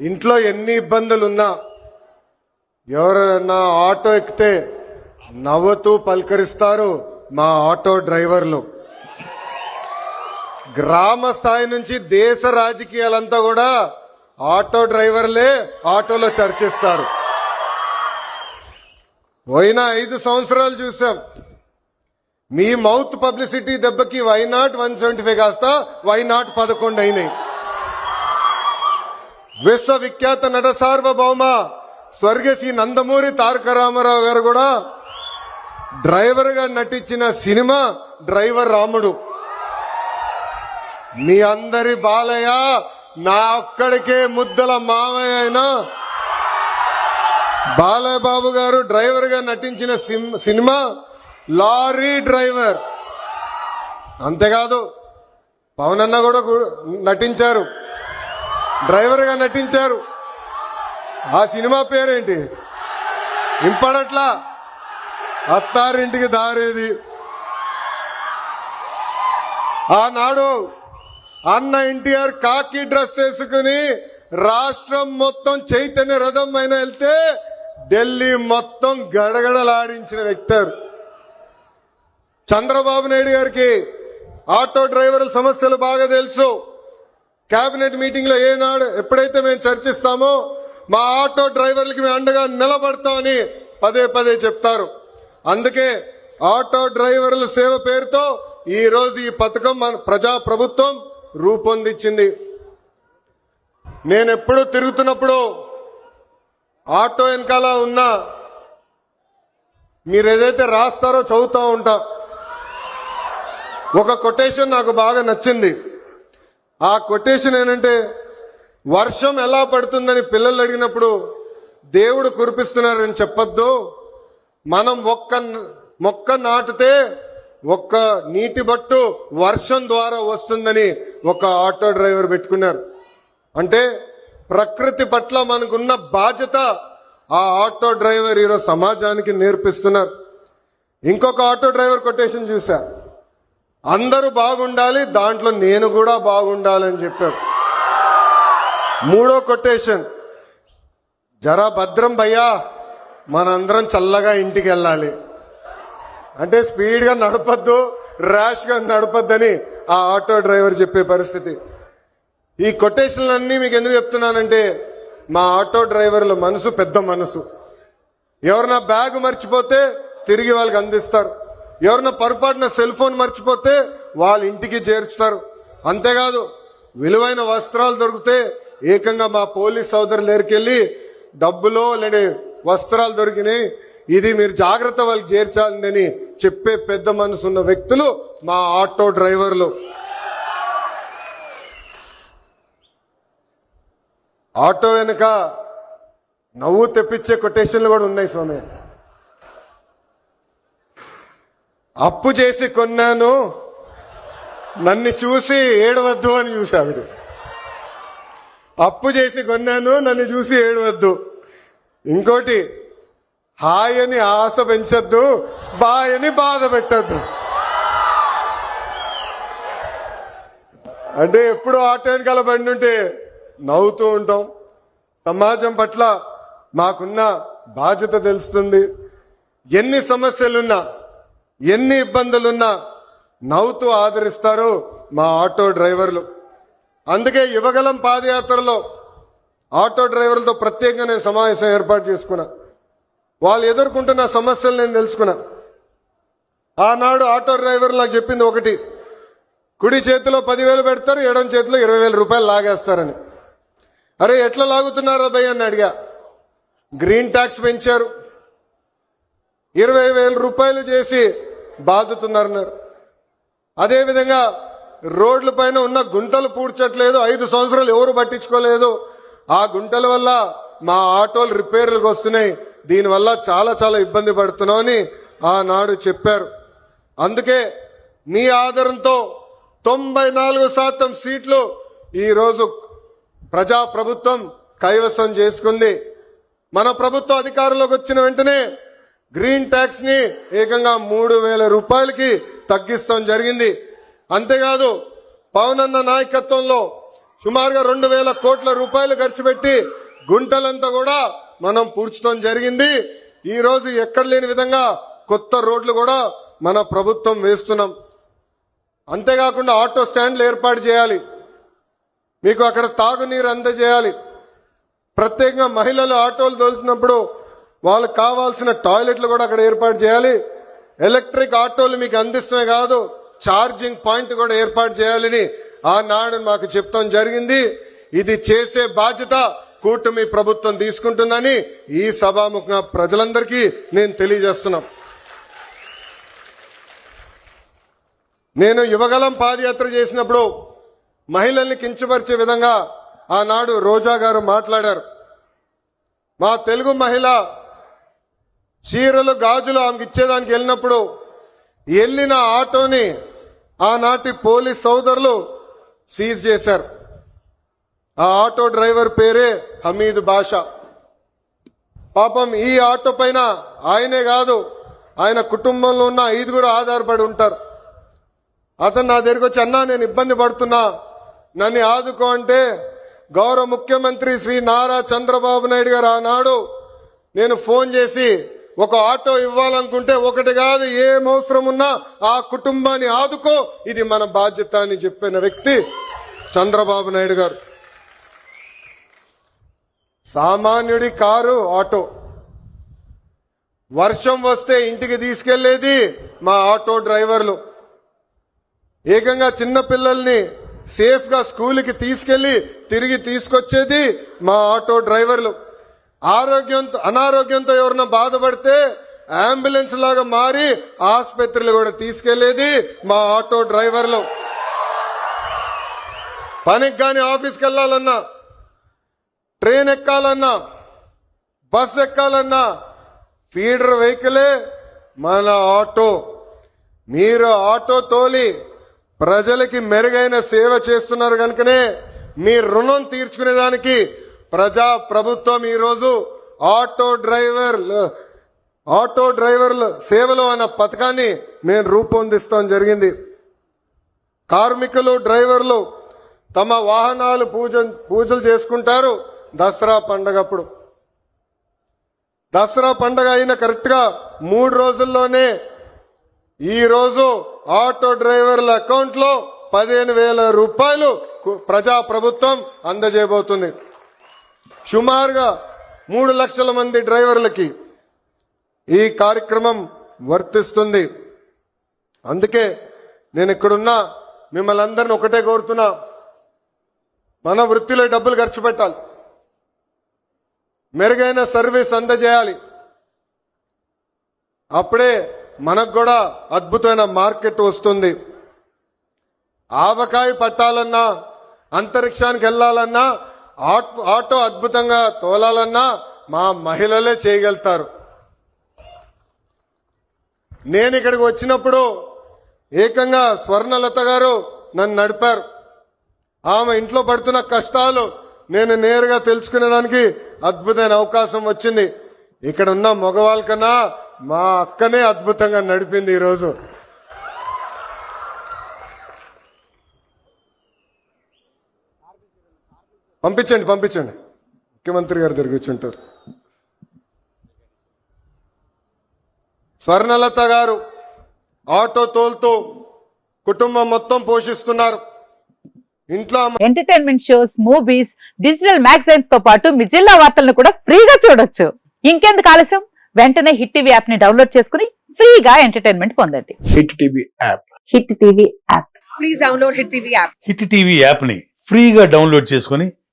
ఇంట్లో ఎన్ని ఇబ్బందులున్నా ఎవరైనా ఆటో ఎక్కితే నవ్వుతూ పలకరిస్తారు మా ఆటో డ్రైవర్లు. గ్రామ స్థాయి నుంచి దేశ రాజకీయాలంతా కూడా ఆటో డ్రైవర్లే ఆటోలో చర్చిస్తారు. పోయిన ఐదు సంవత్సరాలు చూసాం. మీ మౌత్ పబ్లిసిటీ దెబ్బకి why not one seventy five కాస్త వై నాట్ పదకొండు అయినాయి. విశ్వవిఖ్యాత నట సార్వభౌమ స్వర్గశ్రీ నందమూరి తారక రామారావు గారు కూడా డ్రైవర్గా నటించిన సినిమా డ్రైవర్ రాముడు. మీ అందరి బాలయ్య నా ఒక్కడికే ముద్దల మామయ్య అయినా బాలయ్య బాబు గారు డ్రైవర్గా నటించిన సిమ్- సినిమా లారీ డ్రైవర్. అంతేకాదు పవన్ అన్న కూడా నటించారు. డ్రైవర్గా నటించారు. ఆ సినిమా పేరేంటి? ఇంపడట్లా? అత్తారింటికి దారేది. ఆనాడు అన్న ఎన్టీఆర్ కాకి డ్రెస్ వేసుకుని రాష్ట్రం మొత్తం చైతన్య రథం పైన వెళ్తే ఢిల్లీ మొత్తం గడగడలాడించిన వ్యక్తారు. చంద్రబాబు నాయుడు గారికి ఆటో డ్రైవర్ల సమస్యలు బాగా తెలుసు. కేబినెట్ మీటింగ్లో ఏనాడు ఎప్పుడైతే మేము చర్చిస్తామో మా ఆటో డ్రైవర్లకి మేము అండగా నిలబడతామని పదే పదే చెప్తారు. అందుకే ఆటో డ్రైవర్ల సేవ పేరుతో ఈ రోజు ఈ పథకం మన ప్రజా ప్రభుత్వం రూపొందించింది. నేను తిరుగుతున్నప్పుడు ఆటో వెనకాల ఉన్న మీరు ఏదైతే రాస్తారో చదువుతూ ఉంటా. ఒక కొటేషన్ నాకు బాగా నచ్చింది. ఆ కొటేషన్ ఏంటంటే వర్షం ఎలా పడుతుందని పిల్లలు అడిగినప్పుడు దేవుడు కురిపిస్తున్నారని చెప్పొద్దు. మనం ఒక్క మొక్క నాటితే ఒక్క నీటి బట్టు వర్షం ద్వారా వస్తుందని ఒక ఆటో డ్రైవర్ పెట్టుకున్నారు. అంటే ప్రకృతి పట్ల మనకున్న బాధ్యత ఆ ఆటో డ్రైవర్ ఈరోజు సమాజానికి నేర్పిస్తున్నారు. ఇంకొక ఆటో డ్రైవర్ కొటేషన్ చూశారు అందరూ బాగుండాలి దాంట్లో నేను కూడా బాగుండాలని చెప్పారు మూడో కొటేషన్ జరా భద్రం భయ్యా మనందరం చల్లగా ఇంటికి వెళ్ళాలి. అంటే స్పీడ్గా నడపద్దు ర్యాష్గా నడపద్దని ఆ ఆటో డ్రైవర్ చెప్పే పరిస్థితి. ఈ కొటేషన్లన్నీ మీకు ఎందుకు చెప్తున్నానంటే మా ఆటో డ్రైవర్ల మనసు పెద్ద మనసు. ఎవరన్నా బ్యాగ్ మర్చిపోతే తిరిగి వాళ్ళకి అందిస్తారు. ఎవరన్నా పొరపాటున సెల్ ఫోన్ మర్చిపోతే వాళ్ళ ఇంటికి చేర్చుతారు. అంతేకాదు విలువైన వస్త్రాలు దొరికితే ఏకంగా మా పోలీస్ సోదరులు దగ్గరికెళ్ళి డబ్బులో లేని వస్త్రాలు దొరికినాయి. ఇది మీరు జాగ్రత్త వాళ్ళకి చేర్చాలని చెప్పే పెద్ద మనసు ఉన్న వ్యక్తులు మా ఆటో డ్రైవర్లు. ఆటో వెనుక నవ్వు తెప్పించే కొటేషన్లు కూడా ఉన్నాయి స్వామి. అప్పు చేసి కొన్నాను. నన్ను చూసి ఏడవద్దు అని చూశావిడు అప్పు చేసి కొన్నాను నన్ను చూసి ఏడవద్దు. ఇంకోటి హాయ్ అని ఆశ పెంచద్దు బాయ్ అని బాధ పెట్టద్దు. అంటే ఎప్పుడు ఆటో వెనకాల బండి ఉంటే నవ్వుతూ ఉంటాం. సమాజం పట్ల మాకున్న బాధ్యత తెలుస్తుంది. ఎన్ని సమస్యలున్నా ఎన్ని ఇబ్బందులున్నా నవ్వుతూ ఆదరిస్తారు మా ఆటో డ్రైవర్లు. అందుకే యువగలం పాదయాత్రలో ఆటో డ్రైవర్లతో ప్రత్యేకంగా నేను సమావేశం ఏర్పాటు చేసుకున్నా. వాళ్ళు ఎదుర్కొంటున్న సమస్యలు నేను తెలుసుకున్నా. ఆనాడు ఆటో డ్రైవర్ నాకు చెప్పింది ఒకటి కుడి చేతిలో పదివేలు పెడతారు ఎడం చేతిలో ఇరవై వేల రూపాయలు లాగేస్తారని. అరే ఎట్లా లాగుతున్నారో భయ్ అని అడిగా. గ్రీన్ ట్యాక్స్ పెంచారు. ఇరవై వేల రూపాయలు చేసి బాదుతున్నారన్నారు. అదేవిధంగా రోడ్ల పైన ఉన్న గుంటలు పూడ్చట్లేదు ఐదు సంవత్సరాలు ఎవరు పట్టించుకోలేదు. ఆ గుంటల వల్ల మా ఆటోలు రిపేర్లకు వస్తున్నాయి. దీనివల్ల చాలా చాలా ఇబ్బంది పడుతున్నామని ఆనాడు చెప్పారు. అందుకే మీ ఆధారంతో తొంభై నాలుగు శాతం సీట్లు ఈరోజు ప్రజా ప్రభుత్వం కైవసం చేసుకుంది. మన ప్రభుత్వ అధికారంలోకి వచ్చిన వెంటనే గ్రీన్ ట్యాక్స్ని ఏకంగా మూడు వేల రూపాయలకి తగ్గిస్తాం జరిగింది. అంతేకాదు పవన్ అన్న నాయకత్వంలో సుమారుగా రెండు వేల కోట్ల రూపాయలు ఖర్చు పెట్టి గుంటలంతా కూడా మనం పూడ్చడం జరిగింది. ఈ రోజు ఎక్కడ లేని విధంగా కొత్త రోడ్లు కూడా మన ప్రభుత్వం వేస్తున్నాం. అంతేకాకుండా ఆటో స్టాండ్లు ఏర్పాటు చేయాలి. మీకు అక్కడ తాగునీరు అందజేయాలి. ప్రత్యేకంగా మహిళలు ఆటోలు తోలుతున్నప్పుడు వాళ్ళకి కావాల్సిన టాయిలెట్లు కూడా అక్కడ ఏర్పాటు చేయాలి. ఎలక్ట్రిక్ ఆటోలు మీకు అందిస్తమే కాదు ఛార్జింగ్ పాయింట్ కూడా ఏర్పాటు చేయాలని ఆనాడు మాకు చెప్తాం జరిగింది. ఇది చేసే బాధ్యత కూటమి ప్రభుత్వం తీసుకుంటుందని ఈ సభాముఖంగా ప్రజలందరికీ నేను తెలియజేస్తున్నాం. నేను యువగలం పాదయాత్ర చేసినప్పుడు మహిళల్ని కించపరిచే విధంగా ఆనాడు రోజా గారు మాట్లాడారు. మా తెలుగు మహిళ చీరలు గాజులు ఆమెకి ఇచ్చేదానికి వెళ్ళినప్పుడు వెళ్ళిన ఆటోని ఆనాటి పోలీస్ సోదరులు సీజ్ చేశారు. ఆ ఆటో డ్రైవర్ పేరే హమీద్ బాషా. పాపం ఈ ఆటో పైన ఆయనే కాదు ఆయన కుటుంబంలో ఉన్న ఐదుగురు ఆధారపడి ఉంటారు. అతను నా దగ్గరికి వచ్చి అన్నా నేను ఇబ్బంది పడుతున్నా. నన్ను ఆదుకో అంటే గౌరవ ముఖ్యమంత్రి శ్రీ నారా చంద్రబాబు నాయుడు గారు ఆనాడు నేను ఫోన్ చేసి ఒక ఆటో ఇవ్వాలనుకుంటే ఒకటి కాదు ఏం అవసరం ఉన్నా ఆ కుటుంబాన్ని ఆదుకో. ఇది మన బాధ్యత అని చెప్పిన వ్యక్తి చంద్రబాబు నాయుడు గారు. సామాన్యుడి కారు ఆటో. వర్షం వస్తే ఇంటికి తీసుకెళ్ళేది మా ఆటో డ్రైవర్లు. ఏకంగా చిన్న పిల్లల్ని సేఫ్గా స్కూల్కి తీసుకెళ్ళి తిరిగి తీసుకొచ్చేది మా ఆటో డ్రైవర్లు. ఆరోగ్యంతో అనారోగ్యంతో ఎవరన్నా బాధపడితే అంబులెన్స్ లాగా మారి ఆసుపత్రులు కూడా తీసుకెళ్ళేది మా ఆటో డ్రైవర్లు. పనికి కానీ ఆఫీస్కి వెళ్ళాలన్నా ట్రైన్ ఎక్కాలన్నా బస్ ఎక్కాలన్నా ఫీడర్ వెహికలే మన ఆటో. మీరు ఆటో తోలి ప్రజలకి మెరుగైన సేవ చేస్తున్నారు కనుకనే మీ రుణం తీర్చుకునేదానికి ప్రజా ప్రభుత్వం ఈరోజు ఆటో డ్రైవర్లు ఆటో డ్రైవర్లు సేవలు అన్న పథకాన్ని మేము రూపొందిస్తాం జరిగింది. కార్మికులు డ్రైవర్లు తమ వాహనాలు పూజ పూజలు చేసుకుంటారు దసరా పండగప్పుడు. దసరా పండగ అయిన కరెక్ట్గా మూడు రోజుల్లోనే ఈ రోజు ఆటో డ్రైవర్ల అకౌంట్లో పదిహేను వేల రూపాయలు కు- ప్రజా ప్రభుత్వం అందజేయబోతుంది. సుమారుగా మూడు లక్షల మంది డ్రైవర్లకి ఈ కార్యక్రమం వర్తిస్తుంది. అందుకే నేను ఇక్కడున్నా మిమ్మల్ని అందరిని ఒకటే కోరుతున్నా మన వృత్తిలో డబ్బులు ఖర్చు పెట్టాలి. మెరుగైన సర్వీస్ అందజేయాలి. అప్పుడే మనకు కూడా అద్భుతమైన మార్కెట్ వస్తుంది. ఆవకాయ పట్టాలన్నా అంతరిక్షానికి వెళ్ళాలన్నా ఆటో అద్భుతంగా తోలాలన్నా మా మహిళలే చేయగలుగుతారు. నేను ఇక్కడికి వచ్చినప్పుడు ఏకంగా స్వర్ణలత గారు నన్ను నడిపారు. ఆమె ఇంట్లో పడుతున్న కష్టాలు నేను నేరుగా తెలుసుకునేదానికి అద్భుతమైన అవకాశం వచ్చింది. ఇక్కడ ఉన్న మగవాళ్ళ కన్నా మా అక్కనే అద్భుతంగా నడిపింది ఈరోజు. పంపించండి పంపించండి. ముఖ్యమంత్రి గారు దగ్గర కూర్చుంటారు స్వర్ణలత గారు ఆటో తోలుతూ కుటుంబం మొత్తం పోషిస్తున్నారు. ఇంట్లో ఎంటర్టైన్మెంట్ షోస్ మూవీస్ డిజిటల్ మ్యాగజైన్స్తో పాటు మీ జిల్లా వార్తలను కూడా ఫ్రీగా చూడొచ్చు. ఇంకెందుకు ఆలస్యం? వెంటనే హిట్ టీవీ యాప్ని డౌన్లోడ్ చేసుకుని ఫ్రీగా ఎంటర్టైన్మెంట్ పొందండి. Hit TV app. Hit TV app. Please download Hit TV app. Hit TV యాప్ని ఫ్రీగా డౌన్లోడ్ చేసుకొని